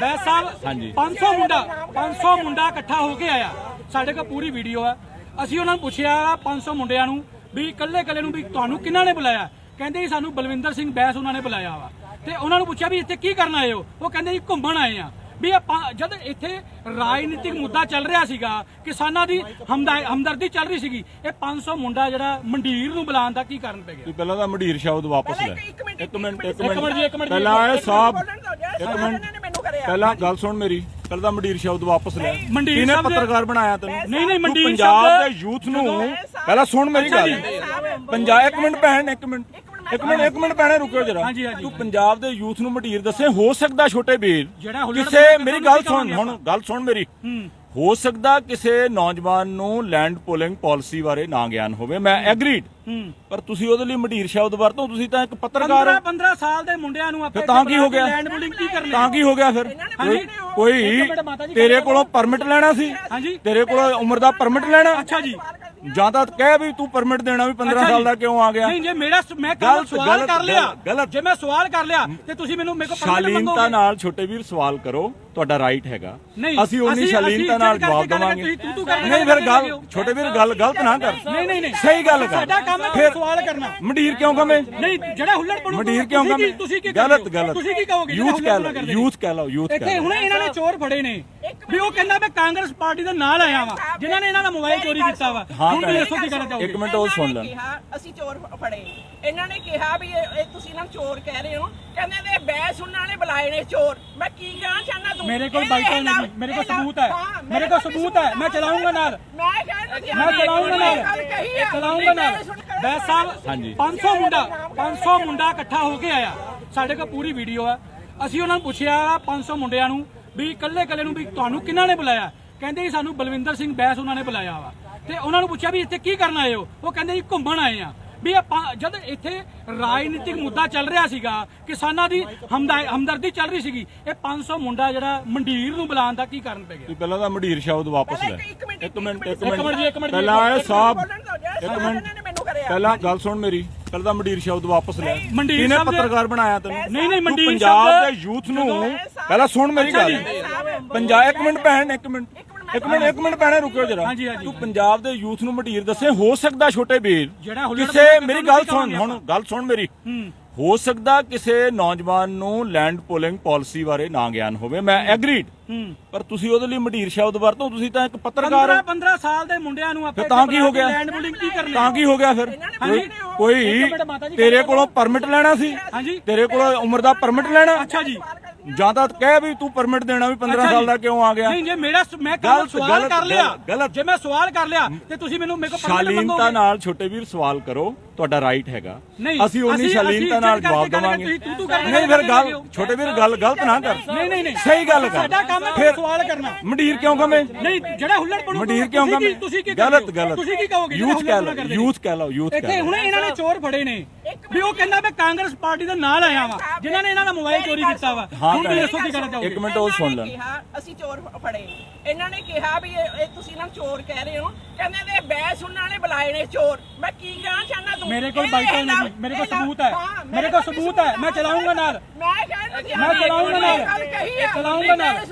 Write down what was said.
ਬੈਸ ਸਾਹਿਬ ਹਾਂਜੀ। 500 ਮੁੰਡਾ 500 ਮੁੰਡਾ ਇਕੱਠਾ ਹੋ ਕੇ ਆਇਆ। ਸਾਡੇ ਕੋਲ ਪੂਰੀ ਵੀਡੀਓ ਹੈ ਅਸੀਂ ਉਹਨਾਂ ਨੂੰ ਪੁੱਛਿਆ 500 ਮੁੰਡਿਆਂ ਨੂੰ ਵੀ ਇਕੱਲੇ ਇਕੱਲੇ ਨੂੰ ਵੀ ਤੁਹਾਨੂੰ ਕਿਹਨਾਂ ਨੇ ਬੁਲਾਇਆ? ਕਹਿੰਦੇ ਜੀ ਸਾਨੂੰ ਬਲਵਿੰਦਰ ਸਿੰਘ ਬੈਸ ਉਹਨਾਂ ਨੇ ਬੁਲਾਇਆ ਵਾ। ਤੇ ਉਹਨਾਂ ਨੂੰ ਪੁੱਛਿਆ ਵੀ ਇੱਥੇ ਕੀ ਕਰਨ ਆਏ ਹੋ? ਉਹ ਕਹਿੰਦੇ ਜੀ ਘੁੰਮਣ ਆਏ ਆ। ਵੀ ਆਪਾਂ ਜਦ ਇੱਥੇ ਰਾਜਨੀਤਿਕ ਮੁੱਦਾ ਚੱਲ ਰਿਹਾ ਸੀਗਾ ਕਿਸਾਨਾਂ ਦੀ ਹਮਦਾ- ਹਮਦਰਦੀ ਚੱਲ ਰਹੀ ਸੀਗੀ ਇਹ 500 ਮੁੰਡਾ ਜਿਹੜਾ ਮੰਡੀਰ ਨੂੰ ਬੁਲਾਉਣ ਦਾ ਕੀ ਕਾਰਨ ਪੈ ਗਿਆ? ਪਹਿਲਾਂ ਤਾਂ ਮੰਡੀਰ ਸ਼ਬਦ ਵਾਪਸ ਲੈ। ਇੱਕ ਮਿੰਟ, ਇੱਕ ਮਿੰਟ ਇੱਕ ਮਿੰਟ। ਜੀ, ਇੱਕ ਮਿੰਟ ਮਿੰਟ ਜੀ, ਪਹਿਲਾਂ ਇਹ ਸਾਹਿਬ ਇੱਕ ਮਿੰਟ। ਪਹਿਲਾਂ ਗੱਲ ਸੁਣ ਮੇਰੀ ਪਹਿਲਾਂ ਤਾਂ ਮੰਡੀਰ ਸ਼ਬਦ ਵਾਪਸ ਲੈ ਮੰਡੀਰ ਕਿਹਨੇ ਸ਼ਬਦ- ਪੱਤਰਕਾਰ ਬਣਾਇਆ ਤੈਨੂੰ? ਨਹੀਂ, ਨਹੀਂ, ਤੂੰ ਮੰਡੀਰ ਪੰਜਾਬ ਸ਼ਬਦ- ਦੇ ਯੂਥ ਨੂੰ ਪਹਿਲਾਂ ਸੁਣ ਮੇਰੀ ਗੱਲ। ਪੰਜਾਬ ਇੱਕ ਮਿੰਟ ਭੈਣ ਇੱਕ ਮਿੰਟ। ਇੱਕ ਮਿੰਟ ਇੱਕ ਮਿੰਟ ਭੈਣੇ। ਰੁਕਿਓ ਜਰਾ। ਹਾਂਜੀ, ਹਾਂਜੀ। ਤੂੰ ਪੰਜਾਬ ਦੇ ਯੂਥ ਨੂੰ ਮੰਡੀਰ ਦੱਸੇ ਹੋ ਸਕਦਾ ਛੋਟੇ ਵੀਰ। ਜਿਹੜਾ ਹੁੱਲੜ ਕਿਸੇ ਮੇਰੀ ਗੱਲ ਸੁਣ ਹੁਣ ਗੱਲ ਸੁਣ ਮੇਰੀ। ਹੂੰ ਸਕਦਾ ਕਿਸੇ ਨੌਜਵਾਨ ਨੂੰ ਲੈਂਡ ਪੋਲਿੰਗ ਪਾਲਿਸੀ ਬਾਰੇ ਨਾ ਗਿਆਨ ਹੋਵੇ। ਮੈਂ ਐਗਰੀਡ। ਪਰ ਤੁਸੀਂ ਉਹਦੇ ਲਈ ਮੰਡੀਰ ਸ਼ਬਦ ਵਰਤੋ ਤੁਸੀਂ ਤਾਂ ਇੱਕ ਪੱਤਰਕਾਰ 15 ਹੋ। 15 ਸਾਲ ਦੇ ਮੁੰਡਿਆਂ ਨੂੰ ਆਪਾਂ ਤਾਂ ਕੀ ਹੋ ਗਿਆ? ਲੈਂਡ ਬੁਲਿੰਗ ਕੀ ਕਰਨੀ? ਤਾਂ ਕੀ ਹੋ ਗਿਆ ਫਿਰ। ਕੋਈ- ਤੇਰੇ ਕੋਲੋਂ ਪਰਮਿਟ ਲੈਣਾ ਸੀ? ਤੇਰੇ ਕੋਲ ਉਮਰ ਦਾ ਪਰਮਿਟ ਲੈਣਾ? ਅੱਛਾ ਜੀ। ਜਾਂ ਤਾਂ ਕਹਿ ਵੀ ਤੂੰ ਪਰਮਿਟ ਦੇਣਾ ਵੀ 15 ਅੱਛਾ ਸਾਲ। ਦਾ ਕਿਉਂ ਆ ਗਿਆ? ਨਹੀਂ ਜੇ ਮੇਰਾ ਮੈਂ ਕੱਲ ਸਵਾਲ ਕਰ ਲਿਆ। ਜੇ ਮੈਂ ਸਵਾਲ ਕਰ ਲਿਆ ਤੇ ਤੁਸੀਂ ਮੈਨੂੰ ਮੇਰੇ ਕੋਲ ਸ਼ਾਲੀਨਤਾ ਮੰਗੋਗੇ। ਨਾਲ ਛੋਟੇ ਵੀਰ ਸਵਾਲ ਕਰੋ। ਤੁਹਾਡਾ ਰਾਈਟ ਹੈਗਾ। ਅਸੀਂ ਉਨੀ ਸ਼ਾਲੀਨਤਾ ਨਾਲ ਜਵਾਬ ਦੇਵਾਂਗੇ। ਨਹੀਂ ਫਿਰ ਗੱਲ। ਛੋਟੇ ਵੀਰ ਗੱਲ ਗਲਤ ਨਾ ਕਰ। ਨਹੀਂ ਨਹੀਂ ਨਹੀਂ। ਸਹੀ ਗੱਲ ਕਰ। ਸਾਡਾ ਕੰਮ ਹੈ ਸਵਾਲ ਕਰਨਾ। ਮੰਡੀਰ ਕਿਉਂ ਕਵੇਂ ਨਹੀਂ ਜਿਹੜਾ ਹੁੱਲੜ ਪੜੂ ਮੰਡੀਰ ਕਿਉਂ ਤੁਸੀਂ ਕਵੇਂ ਕੀ- ਤੁਸੀਂ ਕੀ ਗਲਤ? ਗਲਤ। ਤੁਸੀਂ ਕੀ ਕਹੋਗੇ ਯੂਥ ਕਹਿ ਲਓ ਯੂਥ ਕਹਿ ਲਓ ਯੂਥ ਇੱਥੇ ਕਹਿ ਹੁਣੇ ਇਹਨਾਂ ਨੇ ਚੋਰ ਫੜੇ ਨੇ। ਵੀ ਉਹ ਕਹਿੰਦਾ ਮੈਂ ਕਾਂਗਰਸ ਪਾਰਟੀ ਦੇ ਨਾਲ ਆਇਆ ਵਾਂ ਜਿਨ੍ਹਾਂ ਨੇ ਇਹਨਾਂ ਦਾ ਮੋਬਾਈਲ ਚੋਰੀ ਕੀਤਾ ਵਾ। ਹਾਂ ਹੁਣ ਤੁਸੀਂ। ਦੱਸੋ ਕੀ ਕਹਿਣਾ ਚਾਹੋਗੇ? ਇੱਕ ਮਿੰਟ ਉਹ ਸੁਣ ਲੈਣ। ਨੇ ਅਸੀਂ ਚੋਰ ਫੜੇ ਇਹਨਾਂ ਨੇ ਕਿਹਾ ਵੀ ਇਹ ਤੁਸੀਂ ਇਹਨਾਂ ਨੂੰ ਚੋਰ ਕਹਿ ਰਹੇ ਹੋ। ਕਹਿੰਦੇ ਨੇ ਬੈਸ ਉਹਨਾਂ ਨੇ ਬੁਲਾਏ ਨੇ ਚੋਰ। ਮੈਂ ਕੀ ਕਹਿਣਾ ਚਾਹੁੰਦਾ ਮੇਰੇ ਕੋਲ ਇਹ ਬਾਈਕਾਂ ਲਾ- ਨਹੀਂ, ਮੇਰੇ ਕੋਲ ਸਬੂਤ ਹੈ। ਮੇਰੇ ਕੋਲ ਸਬੂਤ ਹੈ, ਮੈਂ ਚਲਾਊਂਗਾ ਨਾਲ। ਮੈਂ ਚਲਾਉਂਗਾ ਨਾਲ ਚਲਾਉਂਗਾ ਨਾਲ। ਬੈਸ ਸਾਹਿਬ ਹਾਂਜੀ। 500 ਮੁੰਡਾ 500 ਮੁੰਡਾ ਇਕੱਠਾ ਹੋ ਕੇ ਆਇਆ। ਸਾਡੇ ਕੋਲ ਪੂਰੀ ਵੀਡੀਓ ਹੈ। ਅਸੀਂ ਉਹਨਾਂ ਨੂੰ ਪੁੱਛਿਆ 500 ਮੁੰਡਿਆਂ ਨੂੰ ਵੀ ਇਕੱਲੇ ਇਕੱਲੇ ਨੂੰ ਵੀ ਤੁਹਾਨੂੰ ਕਿਹਨਾਂ ਨੇ ਬੁਲਾਇਆ? ਕਹਿੰਦੇ ਜੀ ਸਾਨੂੰ ਬਲਵਿੰਦਰ ਸਿੰਘ ਬੈਸ ਉਹਨਾਂ ਨੇ ਬੁਲਾਇਆ ਵਾ। ਤੇ ਉਹਨਾਂ ਨੂੰ ਪੁੱਛਿਆ ਵੀ ਇੱਥੇ ਕੀ ਕਰਨ ਆਏ ਹੋ? ਉਹ ਕਹਿੰਦੇ ਜੀ ਘੁੰਮਣ ਆਏ ਆ। ਵੀ ਆਪਾਂ ਜਦ ਇੱਥੇ ਰਾਜਨੀਤਿਕ ਮੁੱਦਾ ਚੱਲ ਰਿਹਾ ਸੀਗਾ ਕਿਸਾਨਾਂ ਦੀ ਹਮਦਾ- ਹਮਦਰਦੀ ਚੱਲ ਰਹੀ ਸੀਗੀ ਇਹ 500 ਮੁੰਡਾ ਜਿਹੜਾ ਮੰਡੀਰ ਨੂੰ ਬੁਲਾਉਣ ਦਾ ਕੀ ਕਾਰਨ ਪੈ ਗਿਆ? ਪਹਿਲਾਂ ਤਾਂ ਮੰਡੀਰ ਸ਼ਬਦ ਵਾਪਸ ਲੈ। ਇੱਕ ਮਿੰਟ, ਇੱਕ ਮਿੰਟ ਜੀ, ਇੱਕ ਮਿੰਟ। ਪਹਿਲਾਂ ਇਹ ਸਾਹਿਬ ਇੱਕ ਮਿੰਟ। ਨੇ ਮੈਨੂੰ ਕਰਿਆ। ਪਹਿਲਾਂ ਗੱਲ ਸੁਣ ਮੇਰੀ ਪਹਿਲਾਂ ਤਾਂ ਮੰਡੀਰ ਸ਼ਬਦ ਵਾਪਸ ਲੈ। ਮੰਡੀਰ ਪੱਤਰਕਾਰ ਬਣਾਇਆ ਤੈਨੂੰ? ਨਹੀਂ ਨਹੀਂ ਮੰਡੀਰ ਪੰਜਾਬ ਦੇ ਯੂਥ ਨੂੰ ਪਹਿਲਾਂ ਸੁਣ ਮੇਰੀ ਗੱਲ। ਪੰਜਾਬ ਇੱਕ ਮਿੰਟ ਭੈਣ ਇੱਕ ਮਿੰਟ। ਇੱਕ ਮਿੰਟ ਇੱਕ ਮਿੰਟ ਭੈਣੇ ਰੁਕਿਓ ਜਰਾ। ਹਾਂਜੀ, ਹਾਂਜੀ। ਤੂੰ ਪੰਜਾਬ ਦੇ ਯੂਥ ਨੂੰ ਮੰਡੀਰ ਦੱਸੇ ਹੋ ਸਕਦਾ ਛੋਟੇ ਵੀਰ। ਜਿਹੜਾ ਹੁੱਲੜ ਕਿਸੇ ਮੇਰੀ ਗੱਲ ਸੁਣ ਹੁਣ ਗੱਲ ਸੁਣ ਮੇਰੀ। ਹੂੰ। ਹੋ ਸਕਦਾ ਕਿਸੇ ਨੌਜਵਾਨ ਨੂੰ ਲੈਂਡ ਪੋਲਿੰਗ ਪਾਲਿਸੀ ਬਾਰੇ ਨਾ ਗਿਆਨ ਹੋਵੇ। ਮੈਂ ਐਗਰੀਡ ਹੂੰ। ਪਰ ਤੁਸੀਂ ਉਹਦੇ ਲਈ ਮੰਡੀਰ ਸ਼ਬਦ ਵਰਤੋ ਤੁਸੀਂ ਤਾਂ ਇੱਕ ਪੱਤਰਕਾਰ 15 ਹੋ। 15 ਸਾਲ ਦੇ ਮੁੰਡਿਆਂ ਨੂੰ ਆਪਾਂ ਫਿਰ ਤਾਂ ਕੀ ਹੋ ਗਿਆ? ਲੈਂਡ ਬੁਲਿੰਗ ਕੀ ਕਰਨੀ? ਤਾਂ ਕੀ ਹੋ ਗਿਆ ਫਿਰ? ਕੋਈ ਕੋਈ ਤੇਰੇ ਕੋਲੋਂ ਪਰਮਿਟ ਲੈਣਾ ਸੀ? ਹਾਂਜੀ। ਤੇਰੇ ਕੋਲ ਉਮਰ ਦਾ ਪਰਮਿਟ ਲੈਣਾ? ਅੱਛਾ ਜੀ। ਜਾਂ ਤਾਂ ਕਹਿ ਵੀ ਤੂੰ ਪਰਮਿਟ ਦੇਣਾ ਵੀ 15 ਅੱਛਾ ਸਾਲ। ਦਾ ਕਿਉਂ ਆ ਗਿਆ? ਨਹੀਂ ਜੇ ਮੇਰਾ ਮੈਂ ਕੱਲ ਸਵਾਲ ਕਰ ਲਿਆ? ਗਲਤ। ਜੇ ਮੈਂ ਸਵਾਲ ਕਰ ਲਿਆ ਤੇ ਤੁਸੀਂ ਮੈਨੂੰ ਮੇਰੇ ਕੋਲ ਸ਼ਾਲੀਨਤਾ। ਨਾਲ ਛੋਟੇ ਵੀਰ ਸਵਾਲ ਕਰੋ ਤੁਹਾਡਾ ਰਾਈਟ ਹੈਗਾ। ਅਸੀਂ ਉਨੀ ਸ਼ਾਲੀਨਤਾ ਨਾਲ ਜਵਾਬ ਦੇਵਾਂਗੇ। ਨਹੀਂ ਫਿਰ ਗੱਲ। ਛੋਟੇ ਵੀਰ ਗੱਲ ਗਲਤ ਨਾ ਕਰ। ਨਹੀਂ ਨਹੀਂ ਨਹੀਂ। ਸਹੀ ਗੱਲ ਕਰ। ਸਾਡਾ ਕੰਮ ਹੈ ਸਵਾਲ ਕਰਨਾ। ਮੰਡੀਰ ਕਿਉਂ ਕਵੇਂ ਨਹੀਂ ਜਿਹੜਾ ਹੁੱਲੜ ਪੜੂ ਮੰਡੀਰ ਕਿਉਂ ਕਵੇਂ ਤੁਸੀਂ ਕੀ ਗਲਤ? ਗਲਤ। ਤੁਸੀਂ ਕੀ ਕਹੋਗੇ? ਯੂਥ ਕਹਿ ਲਓ ਯੂਥ ਕਹਿ ਲਓ ਯੂਥ ਇੱਥੇ ਕਹਿ ਲਓ। ਹੁਣੇ ਇਹਨਾਂ ਨੇ ਚੋਰ ਫੜੇ ਨੇ। ਵੀ ਉਹ ਕਹਿੰਦਾ ਮੈਂ ਕਾਂਗਰਸ ਪਾਰਟੀ ਦੇ ਨਾਲ ਆਇਆ ਵਾਂ ਜਿਨ੍ਹਾਂ ਨੇ ਇਹਨਾਂ ਦਾ ਮੋਬਾਈਲ ਚੋਰੀ ਕੀਤਾ ਵਾ ਹਾਂ ਹੁਣ। ਦੱਸੋ ਕੀ ਕਹਿਣਾ ਚਾਹੋਗੇ ਇੱਕ ਮਿੰਟ ਉਹ ਸੁਣ ਲੈਣ ਕਿਹਾ ਅਸੀਂ ਚੋਰ ਫੜੇ ਇਹਨਾਂ ਨੇ ਕਿਹਾ ਵੀ ਇਹ ਇਹ ਤੁਸੀਂ ਇਹਨਾਂ ਨੂੰ ਚੋਰ ਕਹਿ ਰਹੇ ਹੋ ਕਹਿੰਦੇ ਨੇ ਬੈਸ ਉਹਨਾਂ ਨੇ ਬੁਲਾਏ ਨੇ ਚੋਰ ਮੈਂ ਕੀ ਕਹਿਣਾ ਚਾਹੁੰਦਾ ਤੂੰ ਮੇਰੇ ਕੋਲ ਇਹ ਨਹੀਂ, ਮੇਰੇ ਕੋਲ ਇਹ ਸਬੂਤ ਹੈ। ਹਾਂ, ਮੇਰੇ ਕੋਲ ਸਬੂਤ ਹੈ, ਮੈਂ ਚਲਾਊਂਗਾ ਨਾਲ। ਮੈਂ ਕਹਿੰਦਾ ਮੈਂ ਚਲਾਊਂਗਾ ਨਾਲ। ਕਹੀ ਆ। ਚਲਾਊਂਗਾ ਨਾਲ।